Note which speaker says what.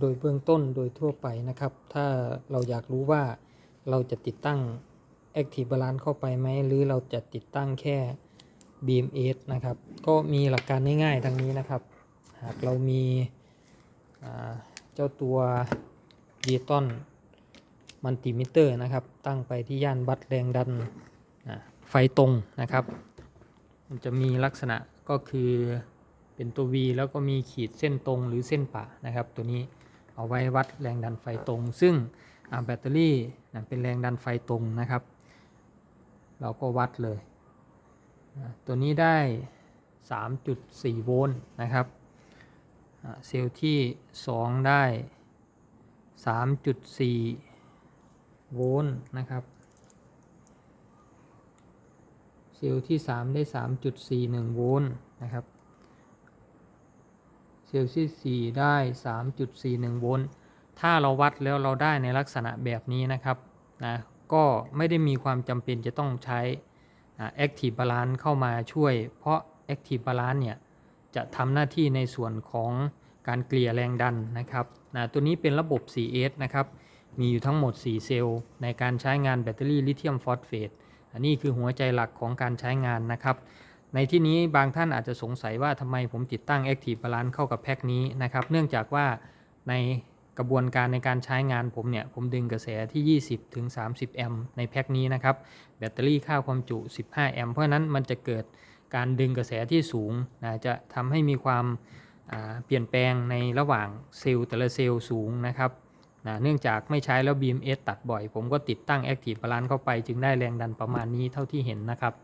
Speaker 1: โดยเบื้องต้นโดยทั่วไปนะครับ ถ้าเราอยากรู้ว่าเราจะติดตั้ง Active Balance เข้าไปไหม หรือเราจะติดตั้งแค่ BMS นะครับ ก็มีหลักการง่ายๆดังนี้นะครับ หากเรามีเจ้าตัว d ิ g ตอนมัลติมิเตอร์นะครับ ตั้งไปที่ย่านวัดแรงดันไฟตรงนะครับ มันจะมีลักษณะก็คือ เป็นตัว V แล้วก็มีขีดเส้นตรงหรือเส้นป่านะครับ ตัวนี้เอาไว้วัดแรงดันไฟตรง ซึ่งแบตเตอรี่เป็นแรงดันไฟตรงนะครับ เราก็วัดเลย ตัวนี้ได้ 3.4 โวลต์นะครับเซลล์ที่ 2 ได้ 3.4 โวลต์นะครับ เซลล์ที่ 3 ได้ 3.41 โวลต์นะครับ เซลล์ที่4ได้ 3.41 โวลต์ ถ้าเราวัดแล้วเราได้ในลักษณะแบบนี้นะครับนะก็ไม่ได้มีความจำเป็นจะต้องใช้อ่า Active Balance เข้ามาช่วย เพราะ Active Balance เนี่ยจะทำหน้าที่ในส่วนของการเกลี่ยแรงดันนะครับนะตัวนี้เป็นระบบ 4S นะครับ มีอยู่ทั้งหมด 4 เซลล์ ในการใช้งานแบตเตอรี่ลิเธียมฟอสเฟต อันนี้คือหัวใจหลักของการใช้งานนะครับ ในที่นี้บางท่านอาจจะสงสัยว่าทำไมผมติดตั้ง Active Balance เข้ากับแพ็คนี้นะครับ เนื่องจากว่าในกระบวนการในการใช้งานผมเนี่ย ผมดึงกระแสที่ 20 ถึง 30 แอมป์ในแพ็คนี้นะครับ แบตเตอรี่ค่าความจุ 15 แอมป์เพราะนั้นมันจะเกิดการดึงกระแสที่สูงนะจะทำให้มีความาเปลี่ยนแปลงในระหว่างเซลล์แต่ละเซลล์สูงนะครับนะเนื่องจากไม่ใช้แล้ว BMS ตัดบ่อย ผมก็ติดตั้ง Active Balance เข้าไป จึงได้แรงดันประมาณนี้เท่าที่เห็นนะครับ